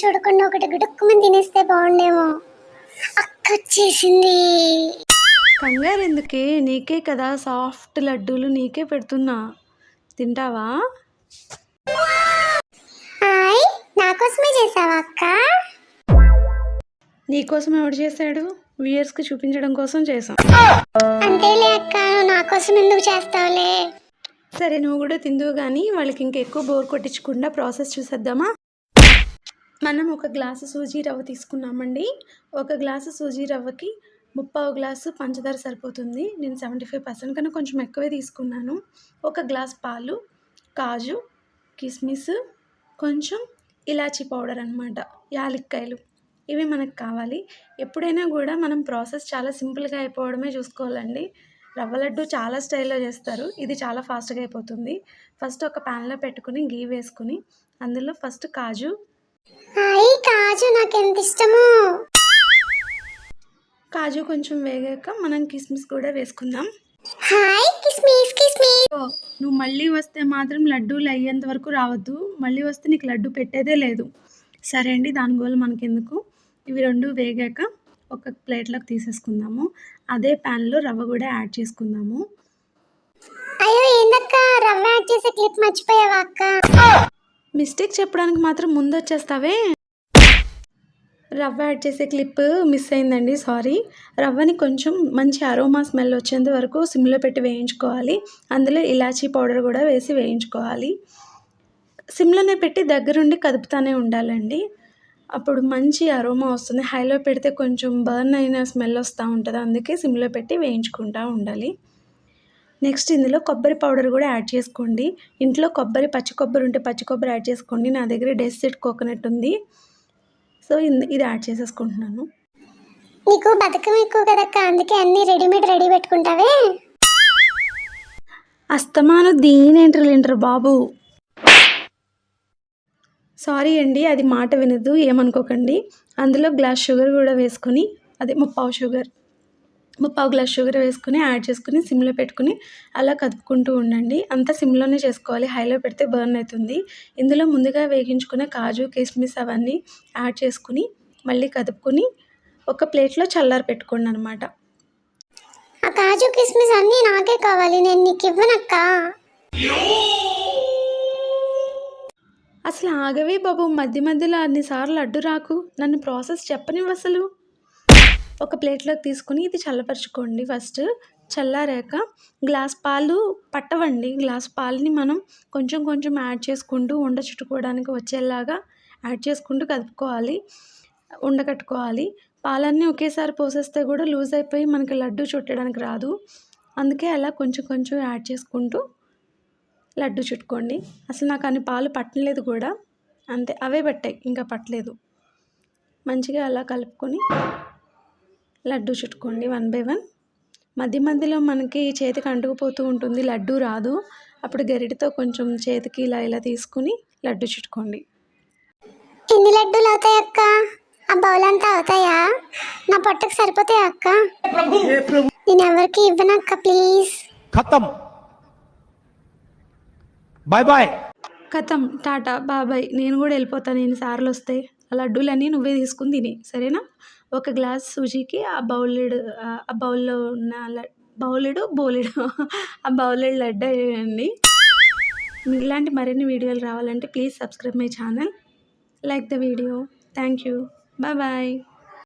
చూడకుండా ఒకటి గుడుక్కుమని తినేస్తే బాగుండేమో. అక్క వచ్చేసింది కంగారు ఎందుకే? నీకే కదా సాఫ్ట్ లడ్డూలు నీకే పెడుతున్నా. తింటావా? హాయ్ నా కోసమే చేసావా అక్క? నీకోసం ఎవడు చేశాడు? వ్యూయర్స్కి చూపించడం కోసం చేసాం అంతేలే అక్క నా కోసం ఎందుకు చేస్తావులే? సరే నువ్వు కూడా తిందువు కానీ వాళ్ళకి ఇంకా ఎక్కువ బోర్ కొట్టించకుండా ప్రాసెస్ చూసేద్దామా? మనం ఒక గ్లాసు సూజీ రవ్వ తీసుకున్నామండి. ఒక గ్లాసు సూజీ రవ్వకి ముప్పావు గ్లాసు పంచదార సరిపోతుంది. నేను సెవెంటీ ఫైవ్ పర్సెంట్ కన్నా కొంచెం ఎక్కువే తీసుకున్నాను. ఒక గ్లాస్ పాలు కాజు కిస్మిస్ కొంచెం ఇలాచీ పౌడర్ అనమాట యాలక్కాయలు. ఇవి మనకు కావాలి. ఎప్పుడైనా కూడా మనం ప్రాసెస్ చాలా సింపుల్గా అయిపోవడమే చూసుకోవాలండి. రవ్వ లడ్డు చాలా స్టైల్లో చేస్తారు. ఇది చాలా ఫాస్ట్గా అయిపోతుంది. ఫస్ట్ ఒక ప్యాన్లో పెట్టుకుని గీ వేసుకుని అందులో ఫస్ట్ కాజు హాయ్ కాజు నాకు ఎంత ఇష్టమో? కాజు కొంచెం వేగాక మనం కిస్మిస్ కూడా వేసుకుందాం. హాయ్ కిస్మిస్ కిస్మిస్. నువ్వు మళ్ళీ వస్తే మాత్రం లడ్డూలు అయ్యేంత వరకు రావద్దు. మళ్ళీ వస్తే నీకు లడ్డు పెట్టేదే లేదు. సరే అండి దాని గోలు మనకెందుకు? ఇవి రెండు వేగాక ఒక ప్లేట్లోకి తీసేసుకుందాము. అదే ప్యాన్లో రవ్వ కూడా యాడ్ చేసుకుందాము. అయ్యో ఏందక్క? రవ్వ యాడ్ చేసే క్లిప్ మర్చిపోయావా అక్క? మిస్టేక్ చెప్పడానికి మాత్రం ముందు వచ్చేస్తావే రవ్వ యాడ్ చేసే క్లిప్ మిస్ అయిందండి సారీ. రవ్వని కొంచెం మంచి అరోమా స్మెల్ వచ్చేంత వరకు సిమ్లో పెట్టి వేయించుకోవాలి. అందులో ఇలాచీ పౌడర్ కూడా వేసి వేయించుకోవాలి. సిమ్లోనే పెట్టి దగ్గరుండి కదుపుతానే ఉండాలండి. అప్పుడు మంచి అరోమా వస్తుంది. హైలో పెడితే కొంచెం బర్న్ అయిన స్మెల్ వస్తూ ఉంటుంది. అందుకే సిమ్లో పెట్టి వేయించుకుంటూ ఉండాలి. నెక్స్ట్ ఇందులో కొబ్బరి పౌడర్ కూడా యాడ్ చేసుకోండి. ఇంట్లో కొబ్బరి పచ్చి కొబ్బరి ఉంటే పచ్చి కొబ్బరి యాడ్ చేసుకోండి. నా దగ్గర డెసిట్ కోకోనట్ ఉంది. సో ఇది యాడ్ చేసేసుకుంటున్నాను. నీకు బతకం ఎక్కువ కదక్క? అందుకే అన్ని రెడీమేడ్ రెడీ పెట్టుకుంటావే. అస్తమాను దీనేంటర్ లేంటర్ బాబు. సారీ అండి అది మాట వినదు ఏమనుకోకండి. అందులో గ్లాస్ షుగర్ కూడా వేసుకొని అదే ముప్పావు షుగర్. ముప్పావు గ్లాస్ షుగర్ వేసుకుని యాడ్ చేసుకుని సిమ్లో పెట్టుకుని అలా కదుపుకుంటూ ఉండండి. అంతా సిమ్లోనే చేసుకోవాలి. హైలో పెడితే బర్న్ అవుతుంది. ఇందులో ముందుగా వేగించుకున్న కాజు కిస్మిస్ అవన్నీ యాడ్ చేసుకుని మళ్ళీ కదుపుకొని ఒక ప్లేట్లో చల్లారి పెట్టుకోండి అనమాట ఆ కాజు కిస్మిస్ అన్నీ నాకే కావాలి. నేను నీకు ఇవ్వనక్క అసలు ఆగవే బాబు. మధ్య మధ్యలో అన్నిసార్లు అడ్డు రాకు. నన్ను ప్రాసెస్ చెప్పనివ్వు అసలు. ఒక ప్లేట్లోకి తీసుకుని ఇది చల్లపరుచుకోండి. ఫస్ట్ చల్లారాక గ్లాస్ పాలు పట్టవండి. గ్లాస్ పాలని మనం కొంచెం కొంచెం యాడ్ చేసుకుంటూ ఉండ చుట్టుకోవడానికి వచ్చేలాగా యాడ్ చేసుకుంటూ కలుపుకోవాలి ఉండకట్టుకోవాలి పాలన్నీ ఒకేసారి పోసేస్తే కూడా లూజ్ అయిపోయి మనకి లడ్డు చుట్టడానికి రాదు. అందుకే అలా కొంచెం కొంచెం యాడ్ చేసుకుంటూ లడ్డు చుట్టుకోండి. అసలు నాకు అన్ని పాలు పట్టలేదు కూడా. అంతే. అవే పట్టాయి. ఇంకా పట్టలేదు. మంచిగా అలా కలుపుకొని లడ్డు చుట్టుకోండి వన్ బై వన్. మధ్య మధ్యలో మనకి చేతికి అంటుకుపోతూ ఉంటుంది లడ్డు రాదు. అప్పుడు గరిటతో కొంచెం చేతికి ఇలా ఇలా తీసుకుని లడ్డు చుట్టుకోండి. ఎన్ని లడ్డూలు అవుతాయి అక్క. ఆ బౌలంతా అవుతాయా? నా పొట్టకు సరిపోతాయి అక్క? నేను ఎవరికి ఇవ్వనక్క ప్లీజ్. ఖతం. Bye bye. కథం టాటా బాబాయ్ నేను కూడా వెళ్ళిపోతాను ఎన్నిసార్లు వస్తాయి లడ్డూలన్నీ నువ్వే తీసుకుని తిని సరేనా? ఒక గ్లాస్ సూజీకి ఆ బౌలెడు ఆ బౌల్లో ఉన్న బౌలెడు బౌలెడు ఆ బౌలెడ్ లడ్డు వేయండి. ఇలాంటి మరిన్ని వీడియోలు రావాలంటే please subscribe my channel. Like the video. Thank you. Bye bye.